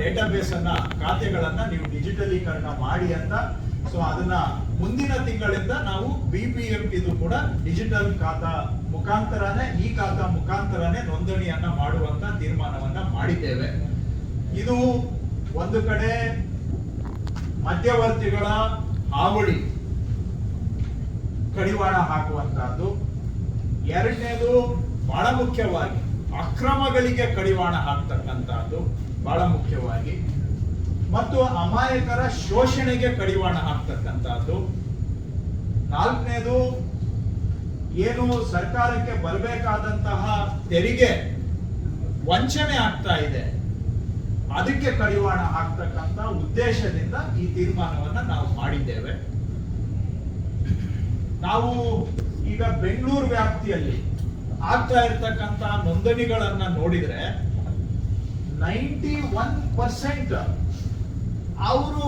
Database ಅನ್ನ ಖಾತೆಗಳನ್ನ ನೀವು ಡಿಜಿಟಲೀಕರಣ ಮಾಡಿ ಅಂತ. ಸೊ ಅದನ್ನ ಮುಂದಿನ ತಿಂಗಳಿಂದ ನಾವು ಬಿ ಪಿ ಎಂ ಇದು ಕೂಡ ಡಿಜಿಟಲ್ ಖಾತಾ ಮುಖಾಂತರನೇ, ಈ ಖಾತಾ ಮುಖಾಂತರನೇ ನೋಂದಣಿಯನ್ನ ಮಾಡುವಂತ ತೀರ್ಮಾನವನ್ನ ಮಾಡಿದ್ದೇವೆ. ಇದು ಒಂದು ಕಡೆ ಮಧ್ಯವರ್ತಿಗಳ ಹಾವಳಿ ಕಡಿವಾಣ ಹಾಕುವಂತಹದ್ದು. ಎರಡನೇದು ಬಹಳ ಮುಖ್ಯವಾಗಿ ಅಕ್ರಮಗಳಿಗೆ ಕಡಿವಾಣ ಹಾಕ್ತಕ್ಕಂತಹದ್ದು. ಬಹಳ ಮುಖ್ಯವಾಗಿ. ಮತ್ತು ಅಮಾಯಕರ ಶೋಷಣೆಗೆ ಕಡಿವಾಣ ಹಾಕ್ತಕ್ಕಂತಹದ್ದು ನಾಲ್ಕನೇದು, ಏನು ಸರ್ಕಾರಕ್ಕೆ ಬರಬೇಕಾದಂತಹ ತೆರಿಗೆ ವಂಚನೆ ಆಗ್ತಾ ಇದೆ. ಅದಕ್ಕೆ ಕಡಿವಾಣ ಹಾಕ್ತಕ್ಕಂತ ಉದ್ದೇಶದಿಂದ ಈ ತೀರ್ಮಾನವನ್ನ ನಾವು ಮಾಡಿದ್ದೇವೆ. ನಾವು ಈಗ ಬೆಂಗಳೂರು ವ್ಯಾಪ್ತಿಯಲ್ಲಿ ಆಗ್ತಾ ಇರ್ತಕ್ಕಂತಹ ನೋಂದಣಿಗಳನ್ನ ನೋಡಿದ್ರೆ ನೈಂಟಿ ಒನ್ ಪರ್ಸೆಂಟ್ ಅವರು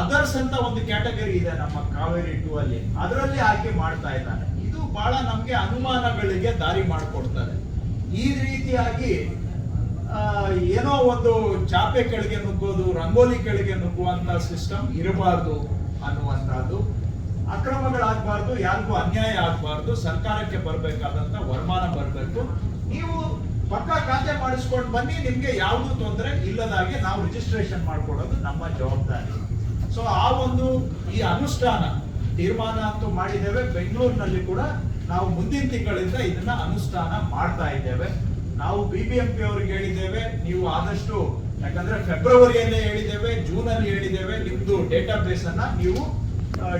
ಅದರ್ಸ್ ಅಂತ ಒಂದು ಕ್ಯಾಟಗರಿ ಇದೆ ನಮ್ಮ ಕಾವೇರಿ ಟೂ ಅಲ್ಲಿ. ಅದರಲ್ಲಿ ಆಯ್ಕೆ ಮಾಡ್ತಾ ಇದ್ದಾನೆ ಇದು ಬಹಳ ನಮಗೆ ಅನುಮಾನಗಳಿಗೆ ದಾರಿ ಮಾಡಿಕೊಡ್ತಾರೆ ಈ ರೀತಿಯಾಗಿ ಏನೋ ಒಂದು ಚಾಪೆ ಕೆಳಗೆ ನುಗ್ಗೋದು, ರಂಗೋಲಿ ಕೆಳಗೆ ನುಗ್ಗುವಂತ ಸಿಸ್ಟಮ್ ಇರಬಾರ್ದು ಅನ್ನುವಂತಹದ್ದು ಅಕ್ರಮಗಳಾಗಬಾರ್ದು, ಯಾರಿಗೂ ಅನ್ಯಾಯ ಆಗಬಾರ್ದು, ಸರ್ಕಾರಕ್ಕೆ ಬರಬೇಕಾದಂತ ವರಮಾನ ಬರಬೇಕು. ನೀವು ಪಕ್ಕ ಖಾತೆ ಮಾಡಿಸ್ಕೊಂಡು ಬನ್ನಿ, ನಿಮ್ಗೆ ಯಾವುದು ತೊಂದರೆ ಇಲ್ಲದಾಗೆ ನಾವು ರಿಜಿಸ್ಟ್ರೇಷನ್ ಮಾಡ್ಕೊಡೋದು ನಮ್ಮ ಜವಾಬ್ದಾರಿ. ಸೊ ಆ ಒಂದು ಈ ಅನುಷ್ಠಾನ ತೀರ್ಮಾನ ಅಂತೂ ಮಾಡಿದ್ದೇವೆ. ಬೆಂಗಳೂರಿನಲ್ಲಿ ಕೂಡ ನಾವು ಮುಂದಿನ ತಿಂಗಳಿಂದ ಇದನ್ನ ಅನುಷ್ಠಾನ ಮಾಡ್ತಾ ಇದ್ದೇವೆ. ನಾವು ಬಿ ಬಿ ಎಂ ಪಿ ಅವರಿಗೆ ಹೇಳಿದ್ದೇವೆ, ನೀವು ಆದಷ್ಟು, ಯಾಕಂದ್ರೆ ಫೆಬ್ರವರಿಯಲ್ಲೇ ಹೇಳಿದ್ದೇವೆ ಜೂನ್ ಅಲ್ಲಿ ಹೇಳಿದ್ದೇವೆ, ನಿಮ್ದು ಡೇಟಾ ಬೇಸ್ ಅನ್ನ ನೀವು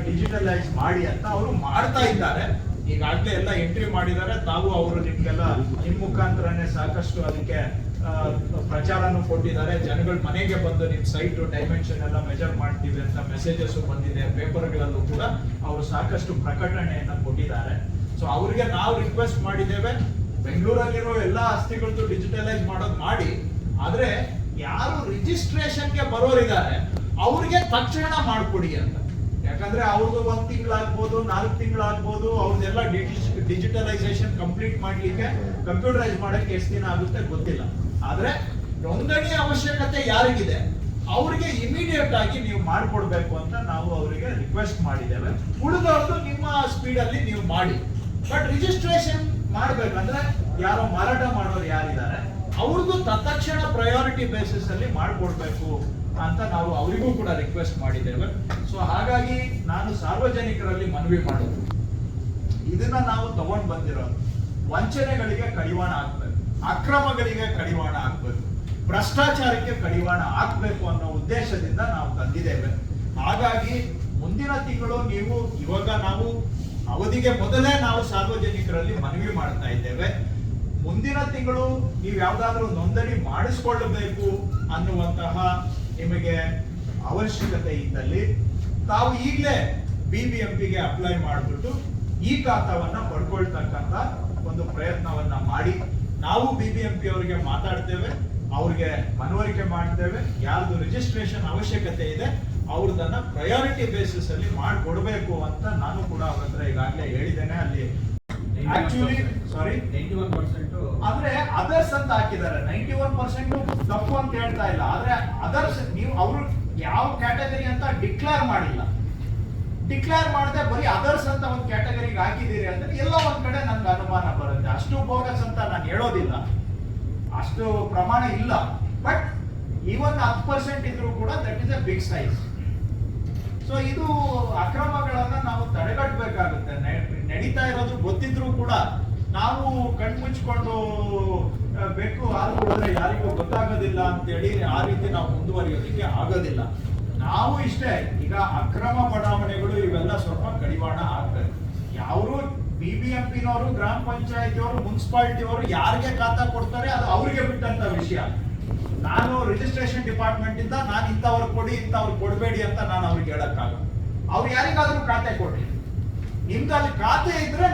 ಡಿಜಿಟಲೈಸ್ ಮಾಡಿ ಅಂತ ಅವರು ಮಾಡ್ತಾ ಇದ್ದಾರೆ. ಈಗಾಗಲೇ ಎಲ್ಲ ಎಂಟ್ರಿ ಮಾಡಿದ್ದಾರೆ. ತಾವು ಅವರು ನಿಮ್ಗೆಲ್ಲ ನಿಮ್ ಮುಖಾಂತರನೇ ಸಾಕಷ್ಟು ಅದಕ್ಕೆ ಪ್ರಚಾರನೂ ಕೊಟ್ಟಿದ್ದಾರೆ. ಜನಗಳು ಮನೆಗೆ ಬಂದು ನಿಮ್ ಸೈಟ್ ಡೈಮೆನ್ಷನ್ ಎಲ್ಲ ಮೆಜರ್ ಮಾಡ್ತೀವಿ ಅಂತ ಮೆಸೇಜಸ್ ಬಂದಿದೆ ಪೇಪರ್ಗಳಲ್ಲೂ ಕೂಡ ಅವರು ಸಾಕಷ್ಟು ಪ್ರಕಟಣೆಯನ್ನ ಕೊಟ್ಟಿದ್ದಾರೆ. ಸೊ ಅವರಿಗೆ ನಾವು ರಿಕ್ವೆಸ್ಟ್ ಮಾಡಿದ್ದೇವೆ. ಬೆಂಗಳೂರಲ್ಲಿರೋ ಎಲ್ಲಾ ಆಸ್ತಿಗಳದ್ದು ಡಿಜಿಟಲೈಸ್ ಮಾಡೋದು ಮಾಡಿ, ಆದ್ರೆ ಯಾರು ರಿಜಿಸ್ಟ್ರೇಷನ್ಗೆ ಬರೋರಿದ್ದಾರೆ, ಅವ್ರಿಗೆ ತಕ್ಷಣ ಮಾಡ್ಕೊಡಿ ಅಂತ. ಯಾಕಂದ್ರೆ ಅವ್ರದ್ದು ಒಂದ್ ತಿಂಗಳಾಗ್ಬೋದು, ನಾಲ್ಕು ತಿಂಗಳಾಗ್ಬೋದು ಅವ್ರದ್ದೆಲ್ಲ ಡಿಜಿಟಲೈಸೇಷನ್ ಕಂಪ್ಲೀಟ್ ಮಾಡ್ಲಿಕ್ಕೆ ಕಂಪ್ಯೂಟರೈಸ್ ಮಾಡಕ್ಕೆ ಎಷ್ಟು ದಿನ ಆಗುತ್ತೆ ಗೊತ್ತಿಲ್ಲ. ಆದ್ರೆ ನೋಂದಣಿ ಅವಶ್ಯಕತೆ ಯಾರಿಗಿದೆ? ಅವ್ರಿಗೆ ಇಮಿಡಿಯೇಟ್ ಆಗಿ ನೀವು ಮಾಡಿಕೊಡ್ಬೇಕು ಅಂತ ನಾವು ಅವರಿಗೆ ರಿಕ್ವೆಸ್ಟ್ ಮಾಡಿದ್ದೇವೆ. ಉಳಿದವ್ರದ್ದು ನಿಮ್ಮ ಸ್ಪೀಡ್ ಅಲ್ಲಿ ನೀವು ಮಾಡಿ. ಬಟ್ ರಿಜಿಸ್ಟ್ರೇಷನ್ ಮಾಡ್ಬೇಕಂದ್ರೆ ಯಾರೋ ಮಾರಾಟ ಮಾಡೋರು ಯಾರಿದ್ದಾರೆ? ಅವ್ರದ್ದು ತತ್ಕ್ಷಣ ಪ್ರಯಾರಿಟಿ ಬೇಸಿಸ್ ಅಲ್ಲಿ ಮಾಡಿಕೊಡ್ಬೇಕು ಅಂತ ನಾವು ಅವರಿಗೂ ಕೂಡ ರಿಕ್ವೆಸ್ಟ್ ಮಾಡಿದ್ದೇವೆ. ಸೊ ಹಾಗಾಗಿ ನಾನು ಸಾರ್ವಜನಿಕರಲ್ಲಿ ಮನವಿ ಮಾಡೋದು. ಇದನ್ನ ನಾವು ತಗೊಂಡ್ ಬಂದಿರೋ ವಂಚನೆಗಳಿಗೆ ಕಡಿವಾಣ ಹಾಕ್ಬೇಕು. ಅಕ್ರಮಗಳಿಗೆ ಕಡಿವಾಣ ಹಾಕ್ಬೇಕು. ಭ್ರಷ್ಟಾಚಾರಕ್ಕೆ ಕಡಿವಾಣ ಹಾಕ್ಬೇಕು ಅನ್ನೋ ಉದ್ದೇಶದಿಂದ ನಾವು ತಂದಿದ್ದೇವೆ. ಹಾಗಾಗಿ ಮುಂದಿನ ತಿಂಗಳು ನೀವು ಇವಾಗ ನಾವು ಅವಧಿಗೆ ಮೊದಲೇ ನಾವು ಸಾರ್ವಜನಿಕರಲ್ಲಿ ಮನವಿ ಮಾಡ್ತಾ ಇದ್ದೇವೆ. ಮುಂದಿನ ತಿಂಗಳು ನೀವು ಯಾವ್ದಾದ್ರೂ ನೋಂದಣಿ ಮಾಡಿಸ್ಕೊಳ್ಳಬೇಕು ಅನ್ನುವಂತಹ ನಿಮಗೆ ಅವಶ್ಯಕತೆ ಇದ್ದಲ್ಲಿ ತಾವು ಈಗಲೇ ಬಿಬಿಎಂಪಿಗೆ ಅಪ್ಲೈ ಮಾಡಿಬಿಟ್ಟು ಈ ಖಾತಾವನ್ನ ಪಡ್ಕೊಳ್ತಕ್ಕಂತ ಒಂದು ಪ್ರಯತ್ನವನ್ನ ಮಾಡಿ ನಾವು ಬಿಬಿಎಂಪಿ ಅವರಿಗೆ ಮಾತಾಡ್ತೇವೆ ಅವ್ರಿಗೆ ಮನವರಿಕೆ ಮಾಡ್ತೇವೆ ಯಾರ್ದು ರಿಜಿಸ್ಟ್ರೇಷನ್ ಅವಶ್ಯಕತೆ ಇದೆ ಅವ್ರದನ್ನ ಪ್ರಯಾರಿಟಿ ಬೇಸಿಸ್ ಅಲ್ಲಿ ಮಾಡಿಕೊಡ್ಬೇಕು ಅಂತ ನಾನು ಕೂಡ ಅವ್ರ ಹತ್ರ ಈಗಾಗಲೇ ಹೇಳಿದ್ದೇನೆ. ಅಲ್ಲಿ actually sorry ninety one percent ಆದ್ರೆ ಅದರ್ಸ್ ಅಂತ ಹಾಕಿದ್ದಾರೆ. ನೈಂಟಿ ಒನ್ ಪರ್ಸೆಂಟ್ ತಪ್ಪು ಅಂತ ಹೇಳ್ತಾ ಇಲ್ಲ. ಆದ್ರೆ ಅದರ್ಸ್ ನೀವು ಅವರು ಯಾವ ಕ್ಯಾಟಗರಿ ಅಂತ ಡಿಕ್ಲೇರ್ ಮಾಡಿಲ್ಲ. ಡಿಕ್ಲೇರ್ ಮಾಡದೆ ಬರೀ ಅದರ್ಸ್ ಅಂತ ಒಂದು ಕ್ಯಾಟಗರಿಗೆ ಹಾಕಿದ್ದೀರಿ ಅಂದ್ರೆ ಎಲ್ಲ ಒಂದ್ ಕಡೆ ನನ್ಗೆ ಅನುಮಾನ ಬರುತ್ತೆ. ಅಷ್ಟು ಬೋಗಸ್ ಅಂತ ನಾನು ಹೇಳೋದಿಲ್ಲ. ಅಷ್ಟು ಪ್ರಮಾಣ ಇಲ್ಲ. ಬಟ್ ಈವನ್ ಹತ್ತು ಪರ್ಸೆಂಟ್ ಇದ್ರೂ ಕೂಡ that is a big size so ಇದು ಅಕ್ರಮಗಳನ್ನ ನಾವು ತಡೆಗಟ್ಟಬೇಕಾಗುತ್ತೆ. ನಡೀತಾ ಇರೋದು ಗೊತ್ತಿದ್ರು ಕೂಡ. ನಾವು ಕಣ್ಮುಚ್ಕೊಂಡು ಬೆಕ್ಕು ಹಾಲು ಕುಡಿದ್ರೆ ಯಾರಿಗೂ ಗೊತ್ತಾಗೋದಿಲ್ಲ ಅಂತೇಳಿ ಆ ರೀತಿ ನಾವು ಮುಂದುವರಿಯೋದಕ್ಕೆ ಆಗೋದಿಲ್ಲ. ನಾವು ಇಷ್ಟೇ, ಈಗ ಅಕ್ರಮ ಬಡಾವಣೆಗಳು ಇವೆಲ್ಲ ಸ್ವಲ್ಪ ಕಡಿವಾಣ ಆಗ್ತದೆ. ಯಾರು ಬಿ ಬಿ ಎಂ ಪಿನವರು ಗ್ರಾಮ ಪಂಚಾಯತಿಯವರು, ಮುನ್ಸಿಪಾಲಿಟಿಯವರು ಯಾರಿಗೆ ಖಾತಾ ಕೊಡ್ತಾರೆ ಅದು ಅವರಿಗೆ ಬಿಟ್ಟಂತ ವಿಷಯ. ನಾನು ರಿಜಿಸ್ಟ್ರೇಷನ್ ಡಿಪಾರ್ಟ್ಮೆಂಟ್ ಇಂದ ನಾನು ಇಂಥವ್ರಿಗೆ ಕೊಡಿ, ಇಂಥವ್ರು ಕೊಡಬೇಡಿ ಅಂತ ನಾನು ಅವ್ರಿಗೆ ಹೇಳಕ್ಕಾಗಲ್ಲ. ಅವ್ರು ಯಾರಿಗಾದ್ರೂ ಖಾತೆ ಕೊಡ್ಲಿ ನಿಮ್ದು ಅಲ್ಲಿ ಖಾತೆ ಇದ್ರೆ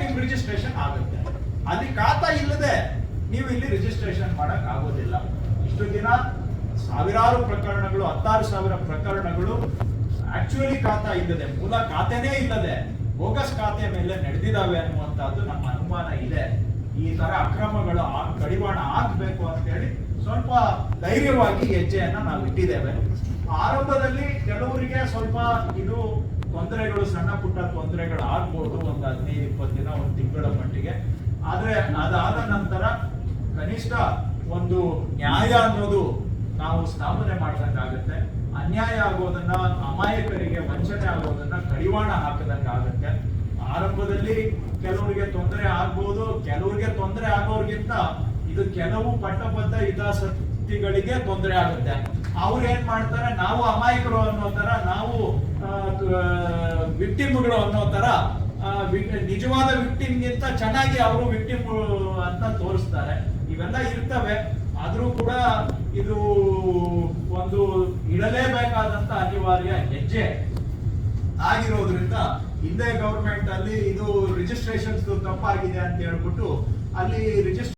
ಅಲ್ಲಿ ಖಾತಾ ಇಲ್ಲದೆ ನೀವು ಇಲ್ಲಿ ರಿಜಿಸ್ಟ್ರೇಷನ್ ಮಾಡಕ್ ಆಗೋದಿಲ್ಲ. ಇಷ್ಟು ದಿನ ಸಾವಿರಾರು ಪ್ರಕರಣಗಳು, ಹತ್ತಾರು ಸಾವಿರ ಪ್ರಕರಣಗಳು ಆಕ್ಚುಲಿ ಖಾತಾ ಇಲ್ಲದೆ, ಮೂಲ ಖಾತೆನೇ ಇಲ್ಲದೆ ಬೋಗಸ್ ಖಾತೆ ಮೇಲೆ ನಡೆದಿದ್ದಾವೆ ಅನ್ನುವಂತಹದ್ದು ನಮ್ಮ ಅನುಮಾನ ಇದೆ. ಈ ತರ ಅಕ್ರಮಗಳು ಕಡಿವಾಣ ಆಗ್ಬೇಕು ಅಂತ ಹೇಳಿ ಸ್ವಲ್ಪ ಧೈರ್ಯವಾಗಿ ಹೆಜ್ಜೆಯನ್ನ ನಾವು ಇಟ್ಟಿದ್ದೇವೆ. ಆರಂಭದಲ್ಲಿ ಕೆಲವರಿಗೆ ಸ್ವಲ್ಪ ಇದು ತೊಂದರೆಗಳು, ಸಣ್ಣ ಪುಟ್ಟ ತೊಂದರೆಗಳು ಆಗ್ಬೋದು ಒಂದು ಹದಿನೈದು, ಇಪ್ಪತ್ತು ದಿನ, ಒಂದು ತಿಂಗಳ ಮಟ್ಟಿಗೆ. ಆದ್ರೆ ಅದಾದ ನಂತರ ಕನಿಷ್ಠ ಒಂದು ನ್ಯಾಯ ಅನ್ನೋದು ನಾವು ಸ್ಥಾಪನೆ ಮಾಡ್ದಂಗಾಗತ್ತೆ. ಅನ್ಯಾಯ ಆಗೋದನ್ನ ಅಮಾಯಕರಿಗೆ ವಂಚನೆ ಆಗೋದನ್ನ ಕಡಿವಾಣ ಹಾಕದಂಗಾಗುತ್ತೆ. ಆರಂಭದಲ್ಲಿ ಕೆಲವರಿಗೆ ತೊಂದರೆ ಆಗ್ಬೋದು, ಕೆಲವರಿಗೆ ತೊಂದರೆ ಆಗೋರ್ಗಿಂತ ಇದು ಕೆಲವು ಪಟ್ಟಬದ್ಧ ಹಿತಾಸಕ್ತಿಗಳಿಗೆ ತೊಂದರೆ ಆಗುತ್ತೆ. ಅವ್ರು ಏನ್ ಮಾಡ್ತಾರೆ? ನಾವು ಅಮಾಯಕರು ಅನ್ನೋ ತರ, ನಾವು ವಿಕ್ಟಿಮ್ಗಳು ಅನ್ನೋ ತರ ನಿಜವಾದ ವಿಕ್ಟಿಮ್ಗಿಂತ ಚೆನ್ನಾಗಿ ಅವರು ವಿಕ್ಟಿಮ್ ಅಂತ ತೋರಿಸ್ತಾರೆ. ಇವೆಲ್ಲ ಇರ್ತವೆ. ಆದ್ರೂ ಕೂಡ ಇದು ಒಂದು ಇಡಲೇಬೇಕಾದಂತ ಅನಿವಾರ್ಯ ಹೆಜ್ಜೆ. ಆಗಿರೋದ್ರಿಂದ ಹಿಂದೆ ಗೌರ್ಮೆಂಟ್ ಅಲ್ಲಿ ಇದು ರಿಜಿಸ್ಟ್ರೇಷನ್ ತಪ್ಪಾಗಿದೆ ಅಂತ ಹೇಳ್ಬಿಟ್ಟು ಅಲ್ಲಿ ರಿಜಿಸ್ಟ್ರೇಷನ್